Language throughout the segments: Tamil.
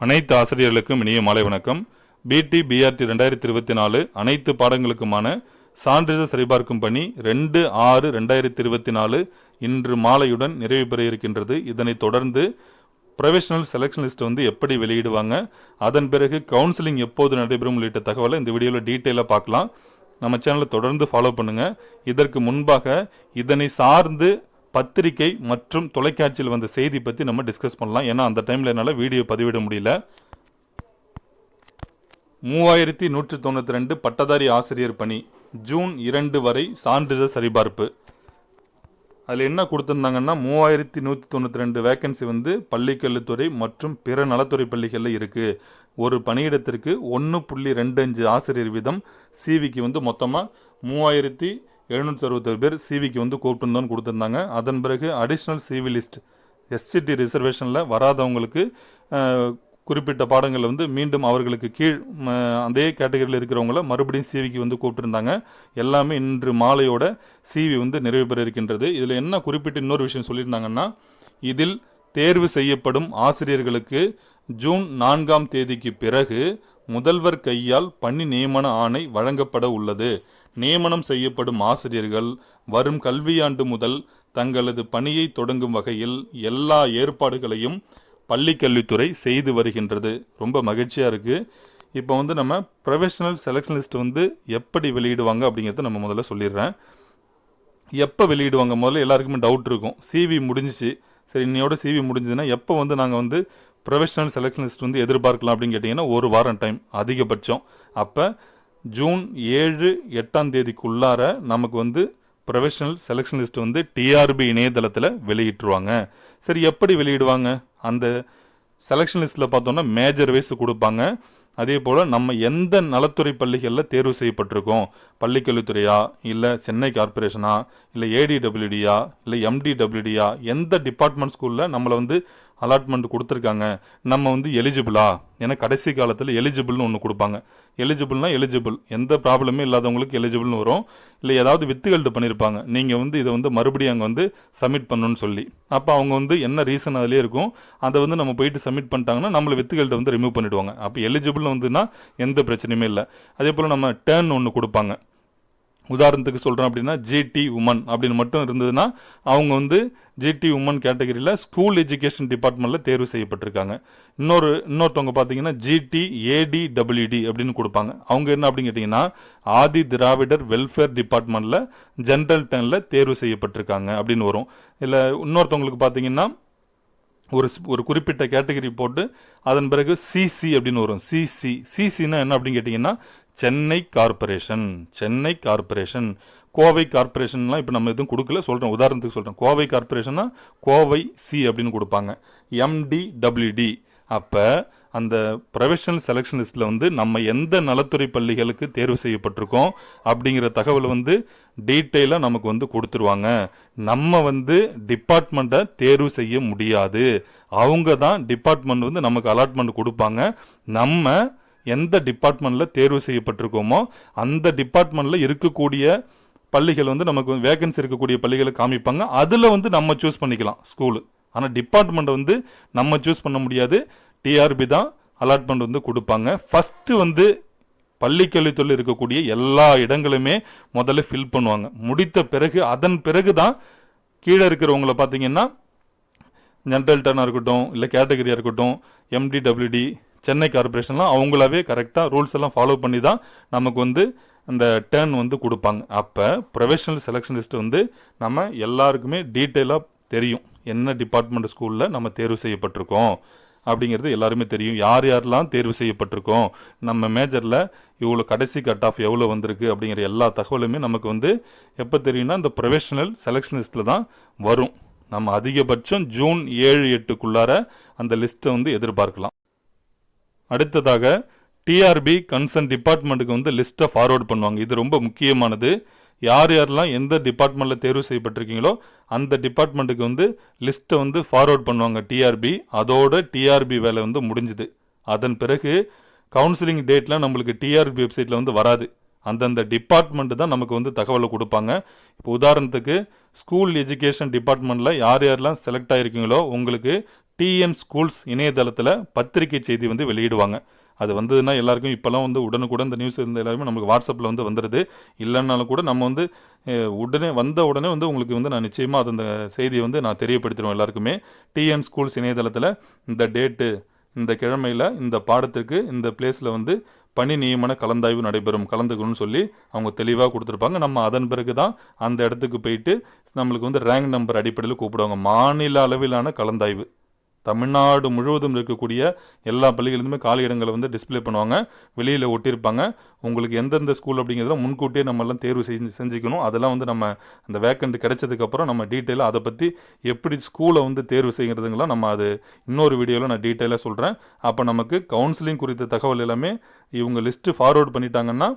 அனைத்து ஆசிரியர்களுக்கும் இனிய மாலை வணக்கம். பிடி பிஆர்டி ரெண்டாயிரத்தி இருபத்தி நாலு அனைத்து பாடங்களுக்குமான சான்றிதழ் சரிபார்க்கும் பணி ரெண்டு ஆறு ரெண்டாயிரத்தி இருபத்தி நாலு இன்று மாலையுடன் நிறைவு பெற இருக்கின்றது. இதனைத் தொடர்ந்து ப்ரொஃபஷனல் செலெக்ஷன் லிஸ்ட் வந்து எப்படி வெளியிடுவாங்க அதன் பிறகு கவுன்சிலிங் எப்போது நடைபெறும் உள்ளிட்ட தகவலை இந்த வீடியோவில் டீட்டெயிலாக பார்க்கலாம். நம்ம சேனலை தொடர்ந்து ஃபாலோ பண்ணுங்கள் இதற்கு முன்பாக இதனை சார்ந்து பத்திரிகை மற்றும் தொலைக்காட்சியில் வந்த செய்தி பற்றி நம்ம டிஸ்கஸ் பண்ணலாம். ஏன்னா அந்த டைமில் என்னால் வீடியோ பதிவிட முடியல. மூவாயிரத்தி நூற்றி தொண்ணூற்றி ரெண்டு பட்டதாரி ஆசிரியர் பணி ஜூன் இரண்டு வரை சான்றிதழ் சரிபார்ப்பு. அதில் என்ன கொடுத்துருந்தாங்கன்னா மூவாயிரத்தி நூற்றி தொண்ணூற்றி ரெண்டு வேக்கன்சி வந்து பள்ளிக்கல்வித்துறை மற்றும் பிற நலத்துறை பள்ளிகளில் இருக்குது ஒரு பணியிடத்திற்கு ஒன்று புள்ளி ரெண்டு அஞ்சு ஆசிரியர் வீதம் சிவிக்கு வந்து மொத்தமாக மூவாயிரத்தி எழுநூற்றி அறுபத்தேழு பேர் சிவிக்கு வந்து கூப்பிட்டுருந்தோன்னு கொடுத்துருந்தாங்க. அதன் பிறகு அடிஷ்னல் சிவி லிஸ்ட் எஸ்சிடி ரிசர்வேஷனில் வராதவங்களுக்கு குறிப்பிட்ட பாடங்கள் வந்து மீண்டும் அவர்களுக்கு கீழ் அதே கேட்டகரியில் இருக்கிறவங்கள மறுபடியும் சிவிக்கு வந்து கூப்பிட்டுருந்தாங்க. எல்லாமே இன்று மாலையோட சிவி வந்து நிறைவு பெற இருக்கின்றது. இதில் என்ன குறிப்பிட்ட இன்னொரு விஷயம் சொல்லியிருந்தாங்கன்னா இதில் தேர்வு செய்யப்படும் ஆசிரியர்களுக்கு ஜூன் நான்காம் தேதிக்கு பிறகு முதல்வர் கையால் பணி நியமன ஆணை வழங்கப்பட உள்ளது. நியமனம் செய்யப்படும் ஆசிரியர்கள் வரும் கல்வியாண்டு முதல் தங்களது பணியை தொடங்கும் வகையில் எல்லா ஏற்பாடுகளையும் பள்ளிக்கல்வித்துறை செய்து வருகின்றது. ரொம்ப மகிழ்ச்சியாக இருக்குது இப்போ வந்து நம்ம ப்ரொஃபஷனல் செலெக்ஷன் லிஸ்ட் வந்து எப்படி வெளியிடுவாங்க அப்படிங்கிறத நம்ம முதல்ல சொல்லிடுறேன். எப்போ வெளியிடுவாங்க? முதல்ல எல்லாருக்குமே டவுட் இருக்கும். சிவி முடிஞ்சிச்சு. சரி இன்னையோட சிவி முடிஞ்சதுன்னா எப்போ வந்து நாங்கள் வந்து ப்ரொஃபஷனல் செலெக்ஷன் லிஸ்ட் வந்து எதிர்பார்க்கலாம் அப்படின்னு கேட்டிங்கன்னா ஒரு வாரம் டைம் அதிகபட்சம். அப்போ ஜூன் ஏழு எட்டாம் தேதிக்குள்ளார நமக்கு வந்து ப்ரொஃபஷனல் செலெக்ஷன் லிஸ்ட் வந்து டிஆர்பி இணையதளத்தில் வெளியிட்டுருவாங்க. சரி எப்படி வெளியிடுவாங்க? அந்த செலெக்ஷன் லிஸ்ட்டில் பார்த்தோன்னா மேஜர் வைஸ் கொடுப்பாங்க. அதே போல் நம்ம எந்த நலத்துறை பள்ளிகளில் தேர்வு செய்யப்பட்டிருக்கோம்? பள்ளிக்கல்வித்துறையா இல்லை சென்னை கார்ப்பரேஷனா இல்லை ஏடிடபிள்யூடியா இல்லை எம்டிடபிள்யூடியா எந்த டிபார்ட்மெண்ட் ஸ்கூலில் நம்மளை வந்து அலாட்மெண்ட் கொடுத்துருக்காங்க. நம்ம வந்து எலிஜிபிளா ஏன்னா கடைசி காலத்தில் எலிஜிபிள்னு ஒன்று கொடுப்பாங்க. எலிஜிபிள்னா எலிஜிபிள் எந்த ப்ராப்ளமே இல்லாதவங்களுக்கு எலிஜிபிள்னு வரும். இல்லை ஏதாவது வித்துகள்ட்டு பண்ணியிருப்பாங்க நீங்கள் வந்து இதை வந்து மறுபடியும் அங்கே வந்து சப்மிட் பண்ணணும்னு சொல்லி. அப்போ அவங்க வந்து என்ன ரீசன் அதிலே இருக்கும்? அதை வந்து நம்ம போயிட்டு சப்மிட் பண்ணிட்டாங்கன்னா நம்மளை வித்துகள்ட்ட வந்து ரிமூவ் பண்ணிவிடுவாங்க அப்போ எலிஜிபிள்னு வந்துன்னா எந்த பிரச்சனையுமே இல்லை. அதே போல் நம்ம டேர்ன் ஒன்று கொடுப்பாங்க. உதாரணத்துக்கு சொல்கிறோம் அப்படின்னா ஜிடி உமன் அப்படின்னு மட்டும் இருந்ததுன்னா அவங்க வந்து ஜிடி உமன் கேட்டகரியில் ஸ்கூல் எஜுகேஷன் டிபார்ட்மெண்ட்டில் தேர்வு செய்யப்பட்டிருக்காங்க. இன்னொரு இன்னொருத்தவங்க பார்த்தீங்கன்னா ஜிடி ஏடிடபிள்யூடி அப்படின்னு கொடுப்பாங்க. அவங்க என்ன அப்படின்னு கேட்டிங்கன்னா ஆதி திராவிடர் வெல்ஃபேர் டிபார்ட்மெண்ட்டில் ஜென்ரல் டெனில் தேர்வு செய்யப்பட்டிருக்காங்க அப்படின்னு வரும். இல்லை இன்னொருத்தவங்களுக்கு பார்த்தீங்கன்னா ஒரு ஒரு குறிப்பிட்ட கேட்டகரி போட்டு அதன் பிறகு சிசி அப்படின்னு வரும். சிசி சிசினா என்ன அப்படின்னு கேட்டிங்கன்னா சென்னை கார்ப்பரேஷன் சென்னை கார்ப்பரேஷன் கோவை கார்ப்பரேஷன்லாம் இப்போ நம்ம எதுவும் கொடுக்கல சொல்கிறேன் உதாரணத்துக்கு சொல்கிறேன் கோவை கார்ப்பரேஷன்னா கோவை சி அப்படின்னு கொடுப்பாங்க. எம்டிடபிள்யூடி அப்போ அந்த ப்ரொஃபஷனல் செலெக்ஷன் லிஸ்ட்டில் வந்து நம்ம எந்த நலத்துறை பள்ளிகளுக்கு தேர்வு செய்யப்பட்டிருக்கோம் அப்படிங்கிற தகவலை வந்து டீட்டெயிலாக நமக்கு வந்து கொடுத்துருவாங்க. நம்ம வந்து டிபார்ட்மெண்ட்டை தேர்வு செய்ய முடியாது. அவங்க தான் டிபார்ட்மெண்ட் வந்து நமக்கு அலாட்மெண்ட் கொடுப்பாங்க. நம்ம எந்த டிபார்ட்மெண்ட்டில் தேர்வு செய்யப்பட்டிருக்கோமோ அந்த டிபார்ட்மெண்ட்டில் இருக்கக்கூடிய பள்ளிகள் வந்து நமக்கு வேகன்சி இருக்கக்கூடிய பள்ளிகளை காமிப்பாங்க. அதில் வந்து நம்ம சூஸ் பண்ணிக்கலாம் ஸ்கூலு ஆனால் டிபார்ட்மெண்ட்டை வந்து நம்ம சூஸ் பண்ண முடியாது. டிஆர்பி தான் அலாட்மெண்ட் வந்து கொடுப்பாங்க. ஃபஸ்ட்டு வந்து பள்ளிக்கல்வித்துறையில் இருக்கக்கூடிய எல்லா இடங்களுமே முதல்ல ஃபில் பண்ணுவாங்க. முடித்த பிறகு அதன் பிறகு தான் கீழே இருக்கிறவங்கள பார்த்தீங்கன்னா ஜென்ரல் டர்னாக இருக்கட்டும் இல்லை கேட்டகரியாக இருக்கட்டும் எம்டிடபிள்யூடி சென்னை கார்ப்பரேஷன்லாம் அவங்களாவே கரெக்டாக ரூல்ஸ் எல்லாம் ஃபாலோ பண்ணி தான் நமக்கு வந்து அந்த டேர்ன் வந்து கொடுப்பாங்க. அப்போ ப்ரொஃபஷனல் செலெக்ஷன் லிஸ்ட் வந்து நம்ம எல்லாருக்குமே டீட்டெயிலாக தெரியும். என்ன டிபார்ட்மெண்ட் ஸ்கூலில் நம்ம தேர்வு செய்யப்பட்டிருக்கோம் அப்படிங்கிறது எல்லாருமே தெரியும். யார் யாரெல்லாம் தேர்வு செய்யப்பட்டிருக்கோம்? நம்ம மேஜரில் இவ்வளோ கடைசி கட் ஆஃப் எவ்வளோ வந்திருக்கு அப்படிங்கிற எல்லா தகவலுமே நமக்கு வந்து எப்போ தெரியும்னா இந்த ப்ரொஃபஷனல் செலெக்ஷன் லிஸ்ட்டில் தான் வரும். நம்ம அதிகபட்சம் ஜூன் ஏழு எட்டுக்குள்ளார அந்த லிஸ்ட்டை வந்து எதிர்பார்க்கலாம். அடுத்ததாக டிஆர்பி கன்சர்ன் டிபார்ட்மெண்ட்டுக்கு வந்து லிஸ்ட்டை ஃபார்வர்ட் பண்ணுவாங்க. இது ரொம்ப முக்கியமானது. யார் யாரெல்லாம் எந்த டிபார்ட்மெண்ட்டில் தேர்வு செய்யப்பட்டிருக்கீங்களோ அந்த டிபார்ட்மெண்ட்டுக்கு வந்து லிஸ்ட்டை வந்து ஃபார்வர்ட் பண்ணுவாங்க டிஆர்பி அதோட டிஆர்பி வேலை வந்து முடிஞ்சுது. அதன் பிறகு கவுன்சிலிங் டேட்லாம் நம்மளுக்கு டிஆர்பி வெப்சைட்டில் வந்து வராது. அந்தந்த டிபார்ட்மெண்ட்டு தான் நமக்கு வந்து தகவலை கொடுப்பாங்க. இப்போ உதாரணத்துக்கு ஸ்கூல் எஜுகேஷன் டிபார்ட்மெண்ட்டில் யார் யாரெல்லாம் செலக்ட் ஆகிருக்கீங்களோ உங்களுக்கு டிஎன் ஸ்கூல்ஸ் இணையதளத்தில் பத்திரிகை செய்தி வந்து வெளியிடுவாங்க. அது வந்ததுன்னா எல்லாருக்கும் இப்போல்லாம் வந்து உடனுக்குடன் இந்த நியூஸ் இருந்த எல்லாருமே நமக்கு வாட்ஸ்அப்பில் வந்து வந்துடுது இல்லைன்னாலும் கூட நம்ம வந்து உடனே வந்த உடனே வந்து உங்களுக்கு வந்து நான் நிச்சயமாக அது அந்த செய்தியை வந்து நான் தெரியப்படுத்திடுவேன் எல்லாருக்குமே. டிஎன் ஸ்கூல்ஸ் இணையதளத்தில் இந்த டேட்டு இந்த கிழமையில் இந்த பாடத்திற்கு இந்த பிளேஸில் வந்து பணி நியமன கலந்தாய்வு நடைபெறும். கலந்துக்கணும்னு சொல்லி அவங்க தெளிவாக கொடுத்துருப்பாங்க. நம்ம அதன் பிறகு தான் அந்த இடத்துக்கு போயிட்டு நம்மளுக்கு வந்து ரேங்க் நம்பர் அடிப்படையில் கூப்பிடுவாங்க. மாநில அளவிலான கலந்தாய்வு. தமிழ்நாடு முழுவதும் இருக்கக்கூடிய எல்லா பள்ளிகளிலுமே காலி இடங்களை வந்து டிஸ்ப்ளே பண்ணுவாங்க. வெளியில் ஒட்டியிருப்பாங்க. உங்களுக்கு எந்தெந்த ஸ்கூல் அப்படிங்கிறதுல முன்கூட்டியே நம்மெல்லாம் தேர்வு செஞ்சு செஞ்சுக்கணும். அதெல்லாம் வந்து நம்ம அந்த வேக்கண்ட் கிடைச்சதுக்கப்புறம் நம்ம டீட்டெயிலாக அதை பற்றி எப்படி ஸ்கூலை வந்து தேர்வு செய்கிறதுங்களாம் நம்ம அது இன்னொரு வீடியோவில் நான் டீட்டெயிலாக சொல்கிறேன் அப்போ நமக்கு கவுன்சிலிங் குறித்த தகவல் எல்லாமே இவங்க லிஸ்ட்டு ஃபார்வர்ட் பண்ணிட்டாங்கன்னா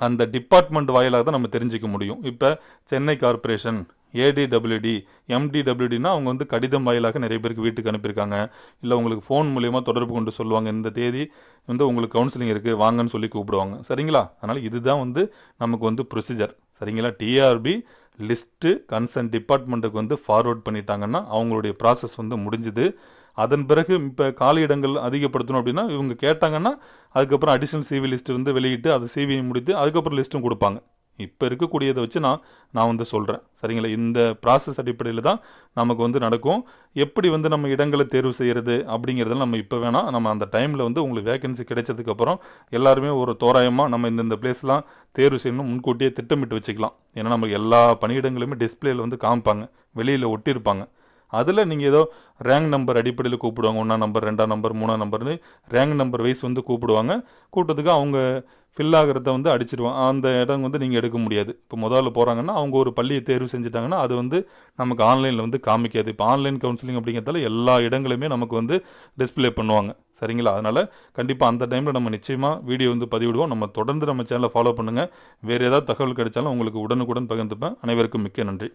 அந்த டிபார்ட்மெண்ட் வாயிலாக தான் நம்ம தெரிஞ்சிக்க முடியும். இப்போ சென்னை கார்ப்பரேஷன் ஏடிடபிள்யூடி எம்டிடபிள்யூடினா அவங்க வந்து கடிதம் வாயிலாக நிறைய பேருக்கு வீட்டுக்கு அனுப்பியிருக்காங்க. இல்லை உங்களுக்கு ஃபோன் மூலியமாக தொடர்பு கொண்டு சொல்லுவாங்க. இந்த தேதி வந்து உங்களுக்கு கவுன்சிலிங் இருக்குது வாங்கன்னு சொல்லி கூப்பிடுவாங்க. சரிங்களா? அதனால் இதுதான் வந்து நமக்கு வந்து ப்ரொசீஜர் சரிங்களா? டிஆர்பி லிஸ்ட்டு கன்சர்ன் டிபார்ட்மெண்ட்டுக்கு வந்து ஃபார்வர்ட் பண்ணிட்டாங்கன்னா அவங்களுடைய ப்ராசஸ் வந்து முடிஞ்சுது. அதன் பிறகு இப்போ காலி இடங்கள் அதிகப்படுத்தணும் அப்படின்னா இவங்க கேட்டாங்கன்னா அதுக்கப்புறம் அடிஷ்னல் சிவி லிஸ்ட்டு வந்து வெளியிட்டு அதை சிவியை முடித்து அதுக்கப்புறம் லிஸ்ட்டும் கொடுப்பாங்க. இப்போ இருக்கக்கூடியதை வச்சு நான் நான் வந்து சொல்கிறேன் சரிங்களா? இந்த ப்ராசஸ் அடிப்படையில் தான் நமக்கு வந்து நடக்கும். எப்படி வந்து நம்ம இடங்களை தேர்வு செய்கிறது அப்படிங்கிறதுல நம்ம இப்போ வேணால் நம்ம அந்த டைமில் வந்து உங்களுக்கு வேகன்சி கிடைச்சதுக்கப்புறம் எல்லாருமே ஒரு தோராயமாக நம்ம இந்தந்த பிளேஸ்லாம் தேர்வு செய்யணும் முன்கூட்டியே திட்டமிட்டு வச்சுக்கலாம். ஏன்னா நமக்கு எல்லா பணியிடங்களுமே டிஸ்பிளேயில் வந்து காமிப்பாங்க. வெளியில் ஒட்டியிருப்பாங்க. அதில் நீங்கள் ஏதோ ரேங்க் நம்பர் அடிப்படையில் கூப்பிடுவாங்க. ஒன்றாம் நம்பர் ரெண்டாம் நம்பர் மூணாம் நம்பர்னு ரேங்க் நம்பர் வைஸ் வந்து கூப்பிடுவாங்க. கூட்டத்துக்கு அவங்க ஃபில் ஆகிறத வந்து அடிச்சிடுவாங்க அந்த இடம் வந்து நீங்கள் எடுக்க முடியாது. இப்போ முதல்ல போகிறாங்கன்னா அவங்க ஒரு பள்ளியை தேர்வு செஞ்சுட்டாங்கன்னா அது வந்து நமக்கு ஆன்லைனில் வந்து காமிக்காது. இப்போ ஆன்லைன் கவுன்சிலிங் அப்படிங்கிறதால எல்லா இடங்களுமே நமக்கு வந்து டிஸ்பிளே பண்ணுவாங்க. சரிங்களா? அதனால் கண்டிப்பாக அந்த டைமில் நம்ம நிச்சயமாக வீடியோ வந்து பதிவிடுவோம். நம்ம தொடர்ந்து நம்ம சேனலை ஃபாலோ பண்ணுங்கள் வேறு ஏதாவது தகவல் கிடைச்சாலும் உங்களுக்கு உடனுக்குடன் பகிர்ந்துப்பேன். அனைவருக்கும் மிக்க நன்றி.